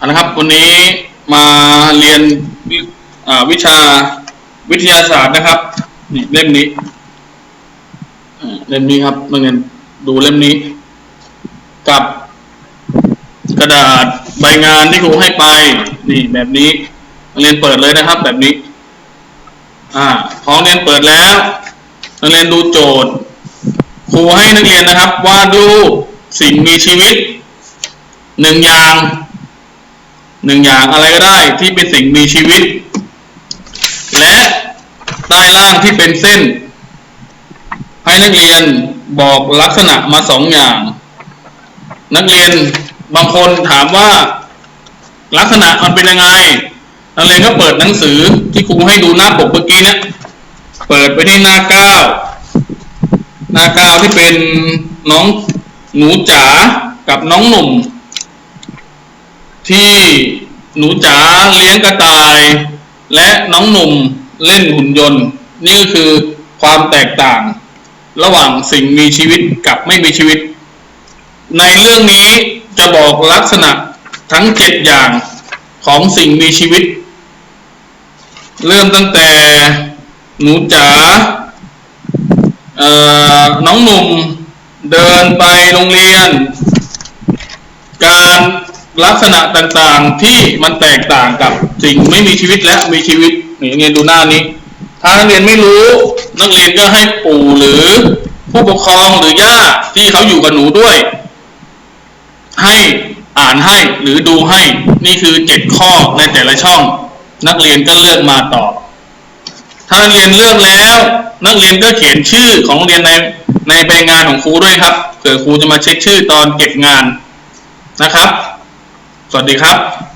เอาละครับวันนี้มาเรียนวิชาวิทยาศาสตร์นะครับนี่เล่มนี้เล่มนี้ครับนักเรียนดูเล่มนี้ กับกระดาษใบงานที่ครูให้ไป นี่แบบนี้นักเรียนเปิดเลยนะครับ แบบนี้ อ่าพอนักเรียนเปิดแล้วนักเรียนดูโจทย์ครูให้นักเรียนนะครับวาดรูปสิ่งมีชีวิตหนึ่งอย่าง หนึ่งอย่างอะไรก็ได้ที่เป็นสิ่งมีชีวิต และใต้ล่างที่เป็นเส้น ให้นักเรียนบอกลักษณะมาสองอย่าง นักเรียนบางคนถามว่า ลักษณะมันเป็นยังไงนักเรียนก็เปิดหนังสือที่ครูให้ดูหน้าปกเมื่อกี้เนี่ยเปิดไปที่หน้าเก้าหน้าเก้าที่เป็นน้องหนูจ๋ากับน้องหนุ่ม ที่หนูจ๋าเลี้ยงกระต่าย และน้องหนุ่มเล่นหุ่นยนต์ นี่ก็คือความแตกต่าง ระหว่างสิ่งมีชีวิตกับไม่มีชีวิต ในเรื่องนี้จะบอกลักษณะทั้งเจ็ดอย่างของสิ่งมีชีวิต เริ่มตั้งแต่หนูจ๋าเอ่อน้องหนุ่มเดินไปโรงเรียน ลักษณะต่างๆที่มันแตกต่างกับสิ่งไม่มีชีวิตและมีชีวิตนี่เรียนดูหน้านี้ ถ้านักเรียนไม่รู้ นักเรียนก็ให้ปู่หรือผู้ปกครองหรือย่าที่เขาอยู่กับหนูด้วย ให้อ่านให้หรือดูให้นี่คือเจ็ดข้อในแต่ละช่อง นักเรียนก็เลือกมาตอบถ้านักเรียนเลือกแล้ว นักเรียนก็เขียนชื่อของโรงเรียนในในใบงานของครูด้วยครับเผื่อครูจะมาเช็คชื่อตอนเก็บงานนะครับ สวัสดีครับ